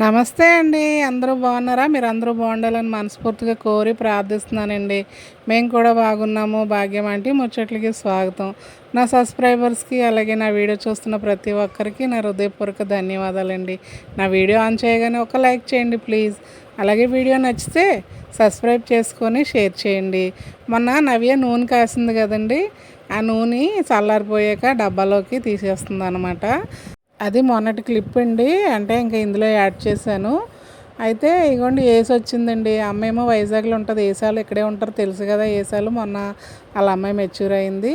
నమస్తే అండి. అందరూ బాగున్నారా? మీరు అందరూ బాగుండాలని మనస్ఫూర్తిగా కోరి ప్రార్థిస్తున్నానండి. మేము కూడా బాగున్నాము. భాగ్యం అంటే ముచ్చట్లకి స్వాగతం. నా సబ్స్క్రైబర్స్కి అలాగే నా వీడియో చూస్తున్న ప్రతి ఒక్కరికి నా హృదయపూర్వక ధన్యవాదాలండి. నా వీడియో ఆన్ చేయగానే ఒక లైక్ చేయండి ప్లీజ్. అలాగే వీడియో నచ్చితే సబ్స్క్రైబ్ చేసుకొని షేర్ చేయండి. మొన్న నవ్య నూనె కాసింది కదండి. ఆ నూనె చల్లారిపోయాక డబ్బాలోకి తీసేస్తుంది అనమాట అది మొన్నటి క్లిప్ అండి. అంటే ఇంకా ఇందులో యాడ్ చేశాను. అయితే ఇగోండి ఏసు వచ్చిందండి. అమ్మ ఏమో వైజాగ్లో ఉంటుంది. ఏసాలు ఇక్కడే ఉంటారు. తెలుసు కదా ఏసాలు మొన్న వాళ్ళ అమ్మాయి మెచ్యూర్ అయింది.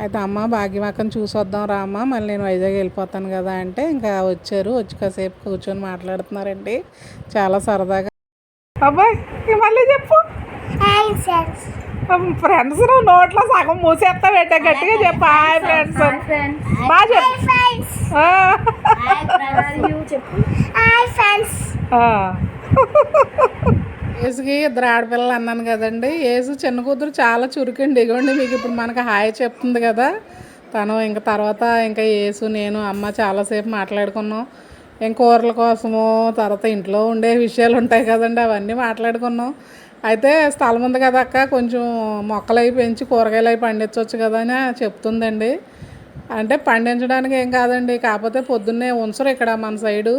అయితే అమ్మ భాగ్యమాకని చూసి వద్దాం రా అమ్మ. మళ్ళీ నేను వైజాగ్ వెళ్ళిపోతాను కదా అంటే ఇంకా వచ్చారు. వచ్చి కాసేపు కూర్చొని మాట్లాడుతున్నారండి. చాలా సరదాగా. అబ్బాయి మళ్ళీ చెప్పు. ఫ్రెండ్స్ నువ్వు నోట్లో సగం మూసేస్తా పెట్టా గట్టిగా చెప్పు. హాయ్ ఫ్రెండ్స్ బాగా చెప్పు. ఆ. ఆ. ఏసుకి ఇద్దరు ఆడపిల్లలు అన్నాను కదండి. ఏసు చిన్న కూతురు చాలా చురుకండి. ఇగోండి మీకు ఇప్పుడు మనకు హాయ్ చెప్తుంది కదా. తను ఇంకా తర్వాత ఇంకా ఏసు నేను అమ్మ చాలాసేపు మాట్లాడుకున్నాం. ఏం కూరల కోసము తర్వాత ఇంట్లో ఉండే విషయాలు ఉంటాయి కదండి. అవన్నీ మాట్లాడుకున్నాం. అయితే స్థలం ఉంది కదా అక్క కొంచెం మొక్కలు అవి పెంచి కూరగాయలు అవి పండించవచ్చు కదా అని చెప్తుందండి. అంటే పండించడానికి ఏం కాదండి కాకపోతే పొద్దున్నే ఉంచరు ఇక్కడ మన సైడు.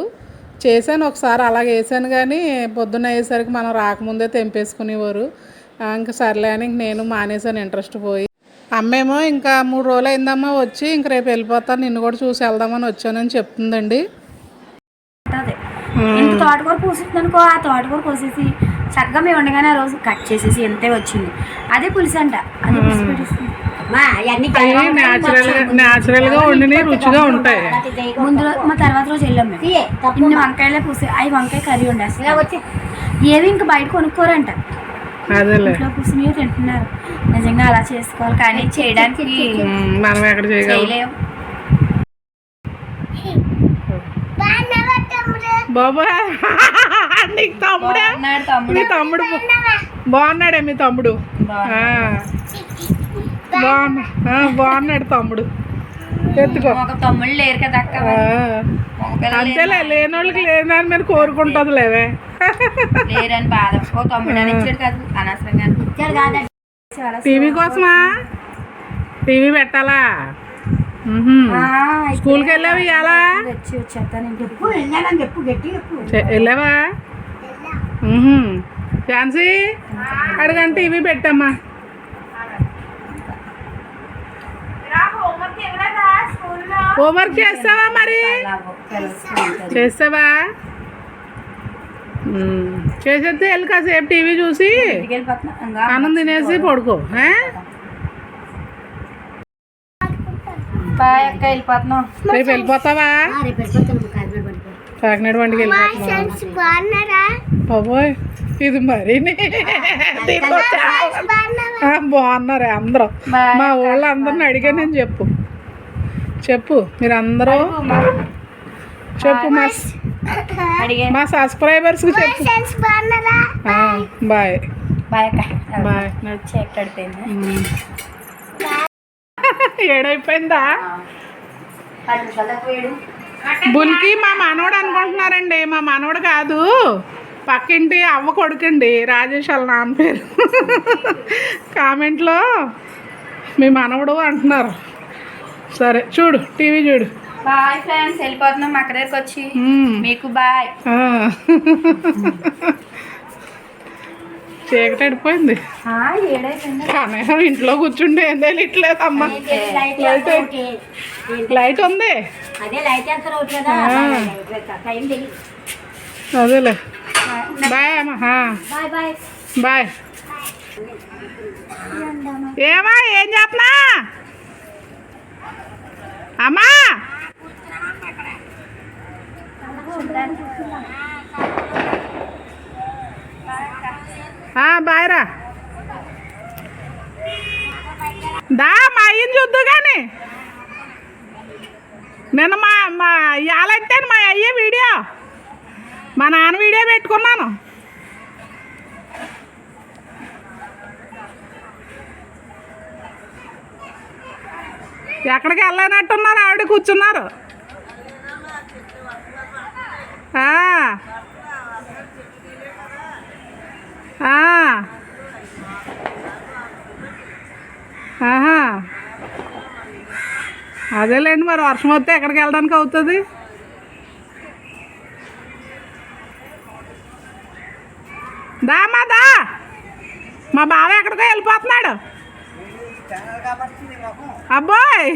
చేశాను ఒకసారి అలాగే వేసాను కానీ పొద్దున్న అయ్యేసరికి మనం రాకముందే తెంపేసుకునేవారు. ఇంక సర్లే అని ఇంక నేను మానేశాను ఇంట్రెస్ట్ పోయి. అమ్మేమో ఇంకా మూడు రోజులు అయిందమ్మా వచ్చి ఇంక రేపు వెళ్ళిపోతాను నిన్ను కూడా చూసి వెళ్దామని వచ్చానని చెప్తుందండి. తోటకూర పూసింది అనుకో ఆ తోటకూర కోసేసి చక్కగా మేము ఉండగానే ఆ రోజు కట్ చేసేసి ఎంతే వచ్చింది. అదే పులుసు అంట. అదే పులుసు పెట్టేస్తుంది అవి న్యాచురల్గా న్యాచురల్గా వండినవి రుచిగా ఉంటాయి. ముందు రోజు మా తర్వాత రోజు వెళ్ళాం మేము. ఇన్ని వంకాయలే పూసి అవి వంకాయ కర్రీ ఉండేస్తారు ఏవి ఇంకా బయట కొనుక్కోరంట. అదేలే. ఇంట్లో కూర్చుని తింటున్నారు. నిజంగా అలా చేసుకోవాలి కానీ చేయడానికి ఉమ్, మనం ఎక్కడ చేయగలం? చేయలేం. బాబా నీకు తమ్ముడే? బాగున్నాడు తమ్ముడు. మీ తమ్ముడు బా- బాగున్నాడే మీ తమ్ముడు? ఆ. బాగున్నా బాగున్నాడు తమ్ముడు. ఎత్తుకో. తమ్ముళ్ళు లేరు కదా అంతేలే లేనోళ్ళకి లేదని మీరు కోరుకుంటుంది లేవే లేరని బాధ. ఓ తమ్ముడు అని ఇచ్చాడు కాదు అనవసరంగా. ఇచ్చాడు కాదు చాలా టీవీ కోసమా? టీవీ పెట్టాలా? స్కూల్కి వెళ్ళావు ఇవాళ చె- వెళ్ళావా? ఉహుం. ఝాన్సీ అడగండి టీవీ పెట్టమ్మా. హోంవర్క్ చేస్తావా మరి? చేస్తావా? ఉమ్. చేసేస్తే వెళ్ళి కాసేపు టీవీ చూసి? అన్నం తినేసి పడుకో రేపు వెళ్ళిపోతావా? కాకినాడ బండికి వెళ్ళిపోతున్నా బాబోయ్ ఇది మరి బాగున్నారే అందరూ. మా ఊళ్ళో అందరిని అడిగానని చెప్పు. చెప్పు మీరు అందరూ చెప్పు మా మా సబ్స్క్రైబర్స్కి చెప్పు. బాయ్. Bye bye. ఏడైపోయిందా? బుల్కి మా మనవడు అనుకుంటున్నారండి. మా మనవడు కాదు. పక్కింటి అవ్వ కొడుకండి. రాజేష్ వాళ్ళ నాన్న పేరు. కామెంట్లో మీ మనవడు అంటున్నారు. సరే చూడు టీవీ చూడు. బాయ్ ఫ్రెండ్స్ వెళ్ళిపోతున్నాం మా అక్క దగ్గరికి వచ్చి. మీకు బాయ్. చీకటి అడిపోయింది ఆ, ఏడైపోయింది. కానీ ఇంట్లో కూర్చుంటే ఏం తెలియట్లేదమ్మా. లైట్ లైట్ ఉంది. అదేలే. బాయ్ అమ్మా. బాయ్ ఏమా ఏం చెప్పనా అమ్మా! బాయ్ రా. దా మా అయ్యని చూద్దు కానీ నిన్న మా మా ఇవాళంటాను మా అయ్యే వీడియో. మా నాన్న వీడియో పెట్టుకున్నాను. ఎక్కడికి వెళ్ళనట్టున్నారు? ఆవిడ కూర్చున్నారు. ఆహా. అదేలేండి మరి వర్షం వస్తే ఎక్కడికి వెళ్ళడానికి అవుతుంది? దామా దా. మా బావ ఎక్కడికో వెళ్ళిపోతున్నాడు. అబ్బాయ్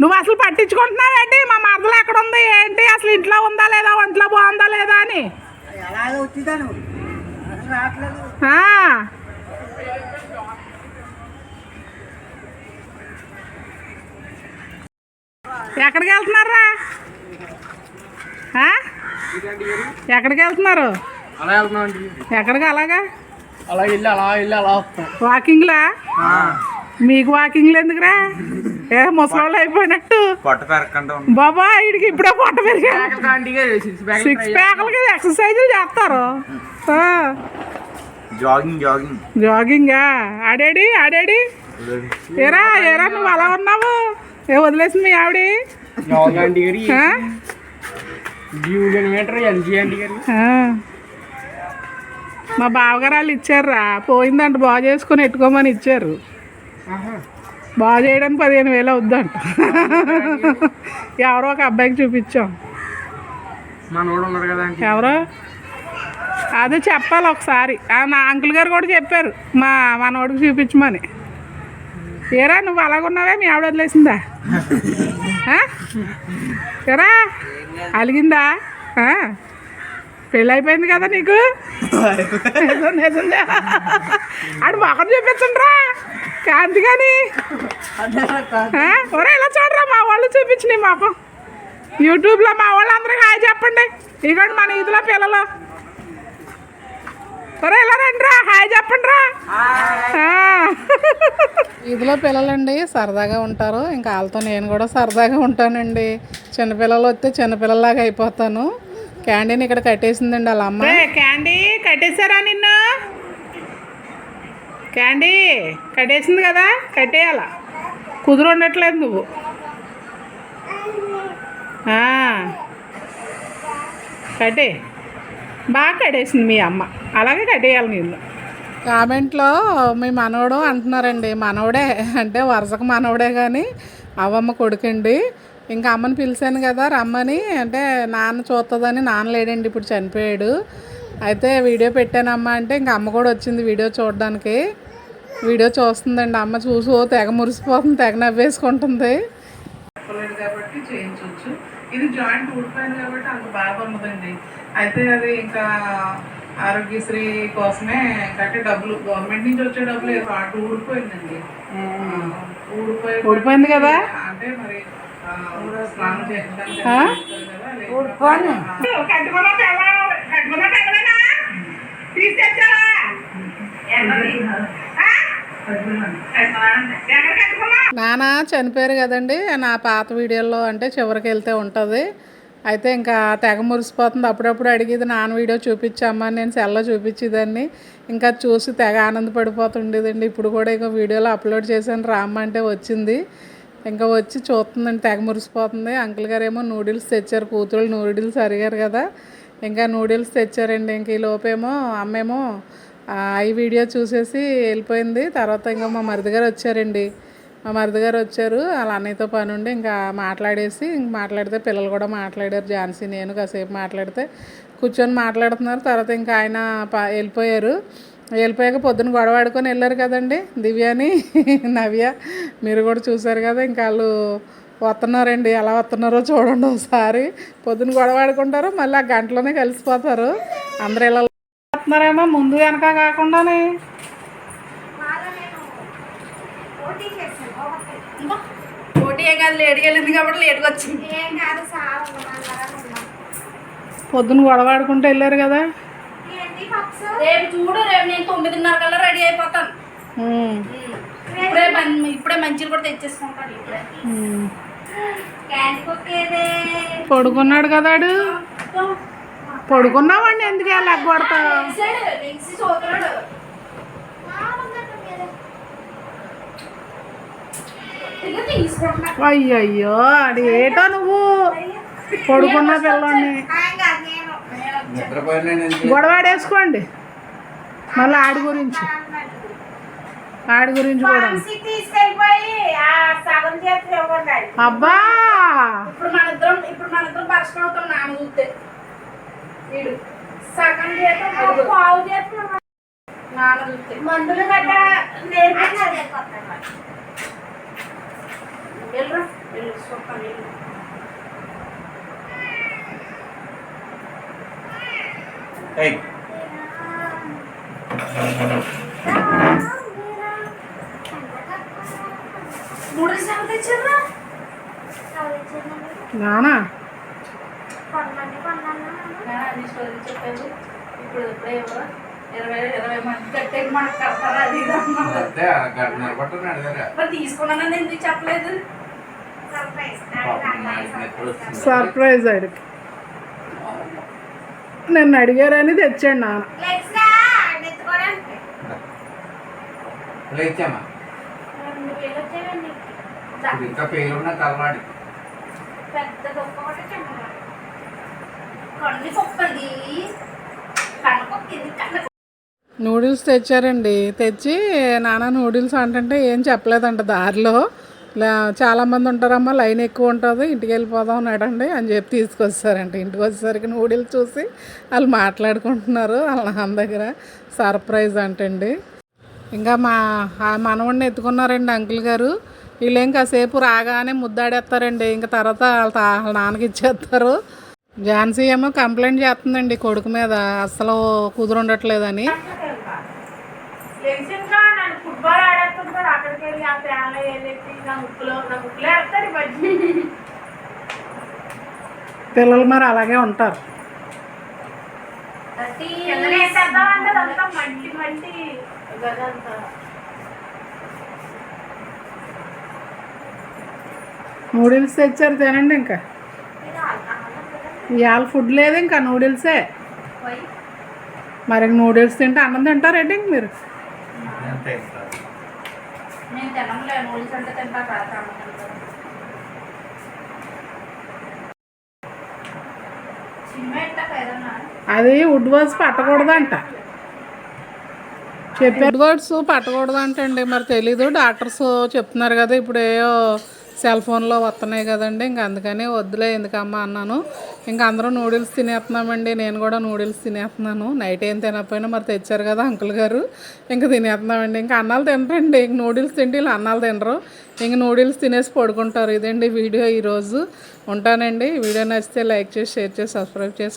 నువ్వు అసలు పట్టించుకుంటున్నావేంటి? మా మరదలు ఎక్కడ ఉంది ఏంటి? అసలు ఇంట్లో ఉందా లేదా? ఒంట్లో బాగుందా లేదా అని. ఎక్కడికి వెళ్తున్నారా? ఎక్కడికి వెళ్తున్నారు? ఎక్కడికి అలాగా? అలా వెళ్ళి అలా వెళ్ళి అలా వస్తాం. వాకింగ్లా? మీకు వాకింగ్లు ఎందుకురా? ఏ ముసలోళ్ళు అయిపోయినట్టు. బాబా వీడికి ఇప్పుడే పొట్ట పెరిగా. సిక్స్ ప్యాకులకి ఎక్సర్సైజులు చేస్తారు. Jogging jogging. జాగింగా. ఆడాడి ఆడాడి. ఏరా ఏరా నువ్వు అలా ఉన్నావు? ఏ వదిలేసింది మీ ఆవిడ. మా బావగారు వాళ్ళు ఇచ్చారురా. పోయిందంట బాగు చేసుకొని ఎట్టుకోమని ఇచ్చారు. బాగు చేయడానికి పదిహేను వేలు అవుద్దంట. ఎవరో ఒక అబ్బాయికి చూపించాం. ఎవరు? అదే చెప్పాలి ఒకసారి. ఆ, నా అంకుల్ గారు కూడా చెప్పారు. మా మనోడికి చూపించమని. ఏరా నువ్వు అలాగున్నావే? మీ ఆవిడ వదిలేసిందా? ఎరా అలిగిందా? పెళ్ళి అయిపోయింది కదా నీకు? నిజంగా. ఆడు మొహం చూపించండిరా. కాంతి కానీ ఒరే ఇలా చూడరా మా వాళ్ళు చూపించు నీ మొహం. యూట్యూబ్లో మా వాళ్ళు అందరికీ హాయ్ చెప్పండి. ఇదిగోండి మన ఇదిలో పిల్లలు. ఒరే ఇలా రండి రా హాయ్. చెప్పండి రా ఇదిలో పిల్లలండి సరదాగా ఉంటారు. ఇంకా వాళ్ళతో నేను కూడా సరదాగా ఉంటానండి. చిన్నపిల్లలు వస్తే చిన్నపిల్లలాగా అయిపోతాను. క్యాండీని ఇక్కడ కట్టేసిందండి వాళ్ళ అమ్మ. క్యాండీ కట్టేశారా నిన్ను? క్యాండీ కట్టేసింది కదా కట్టేయాల? కుదురు ఉండట్లేదు నువ్వు. ఆ. కట్టే. బాగా కట్టేసింది మీ అమ్మ. అలాగే కట్టేయాలి నేను కామెంట్లో మీ మనవడు అంటున్నారండి మనవడే. అంటే వరుసకు మనవడే కానీ అవ్వమ్మ కొడుకండి. ఇంకా అమ్మని పిలిచాను కదా రమ్మని అంటే నాన్న చూస్తుందని నాన్న లేడండి ఇప్పుడు చనిపోయాడు. అయితే వీడియో పెట్టానమ్మా అంటే ఇంకా అమ్మ కూడా వచ్చింది వీడియో చూడడానికి. వీడియో చూస్తుందండి అమ్మ చూసి ఓ తెగ మురిసిపోతుంది తెగ నవ్వేసుకుంటుంది. చెప్పలేదు కాబట్టి చేయించవచ్చు ఇది జాయింట్ ఊడిపోయింది కాబట్టి అంత బాధ ఉండదండి అయితే అది ఇంకా ఆరోగ్యశ్రీ కోసమే కట్టే డబ్బులు. గవర్నమెంట్ నుంచి వచ్చే డబ్బులు అటు ఊడిపోయిందండి. ఊడిపోయి ఊడిపోయింది కదా? అంటే మరి స్నానం నాన్న చనిపోయారు కదండి. నా పాత వీడియోలో అంటే చివరికి వెళ్తే ఉంటుంది. అయితే ఇంకా తెగ మురిసిపోతుంది. అప్పుడప్పుడు అడిగేది నాన్న వీడియో చూపించమ్మా నేను సెల్లో చూపించేదాన్ని. ఇంకా చూసి తెగ ఆనందపడిపోతుండేదండి. ఇప్పుడు కూడా ఇంకా వీడియోలో అప్లోడ్ చేశాను రామ్మంటే వచ్చింది. ఇంకా వచ్చి చూస్తుందండి తెగ మురిసిపోతుంది. అంకుల్ గారు ఏమో నూడిల్స్ తెచ్చారు కూతురు నూడిల్స్ అడిగారు కదా. ఇంకా నూడిల్స్ తెచ్చారండి. ఇంక ఈ లోపేమో అమ్మేమో ఈ వీడియో చూసేసి వెళ్ళిపోయింది. తర్వాత ఇంకా మా మరిది గారు వచ్చారండి. మా మరిదిగారు వచ్చారు. వాళ్ళ అన్నయ్యతో పని ఉండి ఇంకా మాట్లాడేసి ఇంక మాట్లాడితే పిల్లలు కూడా మాట్లాడారు. ఝాన్సీ నేను కాసేపు మాట్లాడితే కూర్చొని మాట్లాడుతున్నారు. తర్వాత ఇంకా ఆయన వెళ్ళిపోయారు. వెళ్ళిపోయాక పొద్దున్న గొడవ ఆడుకొని వెళ్ళారు కదండి. దివ్యాని నవ్య మీరు కూడా చూసారు కదా ఇంకా వాళ్ళు వస్తున్నారండి. ఎలా వస్తున్నారో చూడండి ఒకసారి. పొద్దున్న గొడవ ఆడుకుంటారు మళ్ళీ ఆ గంటలోనే కలిసిపోతారు. అందరు ఇలా వస్తున్నారేమో ముందు వెనక కాకుండానే. పోటీ ఏం కాదు లేట్గా వెళ్ళింది కాబట్టి లేట్గా వచ్చింది. పొద్దున్న గొడవ ఆడుకుంటూ వెళ్ళారు కదా? రేపు చూడు రేపు నేను తొమ్మిదిన్నర కల్లా రెడీ అయిపోతాను. ఇప్పుడే ఇప్పుడే మంచిలు కూడా తెచ్చేసుకుంటాను ఇప్పుడే. పడుకున్నాడు కదా ఆడు? పడుకున్నావండి ఎందుకు కొడతావు? అయ్యయ్యో అది ఏటో నువ్వు? పడుకున్న పిల్లోని నిద్రపోయిన గొడవ ఆడేసుకోండి మళ్ళీ ఆడి గురించి. ఆడి గురించి కూడా. అబ్బా! ఇప్పుడు మన ఇద్దరం ఇప్పుడు మన ఇద్దరం పరిచయం అవుతాం నాన్న చూస్తే. వీడు. సగం చేతం పావు చేతం నాన్న చూస్తే. మందులు గట్ట నేర్పించాలి. వెళ్ళరా వెళ్ళు సూపర్ వెళ్ళు నానా? చెప్పారు ఇప్పుడు ఇరవై ఇరవై మంది కట్టే మనకు కడతారా అది తీసుకున్నానని ఎందుకు చెప్పలేదు? సర్ప్రైజ్ ఆడికి నన్ను అడిగారని తెచ్చాడు నాన్న. ఇంకా పేరున్న తలవాడి నూడిల్స్ తెచ్చారండి. తెచ్చి నాన్న నూడిల్స్ అంటుంటే ఏం చెప్పలేదంట దారిలో. చాలామంది ఉంటారమ్మా లైన్ ఎక్కువ ఉంటుంది ఇంటికి వెళ్ళిపోదాం అన్నాడండి. అని చెప్పి తీసుకొస్తారంట ఇంటికి వచ్చేసరికి నూడిల్స్ చూసి వాళ్ళు మాట్లాడుకుంటున్నారు వాళ్ళ నాన్న దగ్గర. సర్ప్రైజ్ అంటండి. ఇంకా మా మనవడిని ఎత్తుకున్నారండి అంకుల్ గారు. వీళ్ళేం కాసేపు రాగానే ముద్దాడేస్తారండి. ఇంకా తర్వాత వాళ్ళ వాళ్ళ నాన్నకి ఇచ్చేస్తారు. ఝాన్సీ ఏమో కంప్లైంట్ చేస్తుందండి కొడుకు మీద. అసలు కుదురుండట్లేదని. తెలిసిందిగా నన్ను ఫుట్బాల్ ఆడేస్తుంటాడు. అక్కడికి వెళ్ళి ఆ ఫ్యాన్లో వెళ్ళేసి నా ముక్కులో నా ముక్కులో ఈ మధ్య. పిల్లలు మరి అలాగే ఉంటారు. మంటి మంటి గదంతా నూడిల్స్ తెచ్చారు తినండి ఇంకా. ఇవాళ ఫుడ్ లేదు ఇంకా నూడిల్సే. మరి నూడిల్స్ తింటే అన్నం తింటారేంటి ఇంక మీరు? నేను తినంలే నూడిల్స్ అంటే తింటా అది వుడ్ వర్డ్స్ పట్టకూడదంట. చెప్పే వుడ్ వర్డ్స్ పట్టకూడదంట అండి మరి తెలీదు. డాక్టర్స్ చెప్తున్నారు కదా ఇప్పుడు ఏయో సెల్ ఫోన్లో వస్తున్నాయి కదండి. ఇంక అందుకని వద్దులే ఎందుకమ్మా అన్నాను. ఇంకా అందరూ నూడిల్స్ తినేస్తున్నామండి. నేను కూడా నూడిల్స్ తినేస్తున్నాను. నైట్ ఏం తినకపోయినా మరి తెచ్చారు కదా అంకుల్ గారు. ఇంకా తినేస్తున్నామండి. ఇంకా అన్నాలు తినరండి. ఇంక నూడిల్స్ తింటే వీళ్ళు అన్నాలు తినరు. ఇంక నూడిల్స్ తినేసి పడుకుంటారు. ఇదండి వీడియో ఈరోజు. ఉంటానండి. వీడియో నచ్చితే లైక్ చేసి షేర్ చేసి సబ్స్క్రైబ్ చేసుకోండి.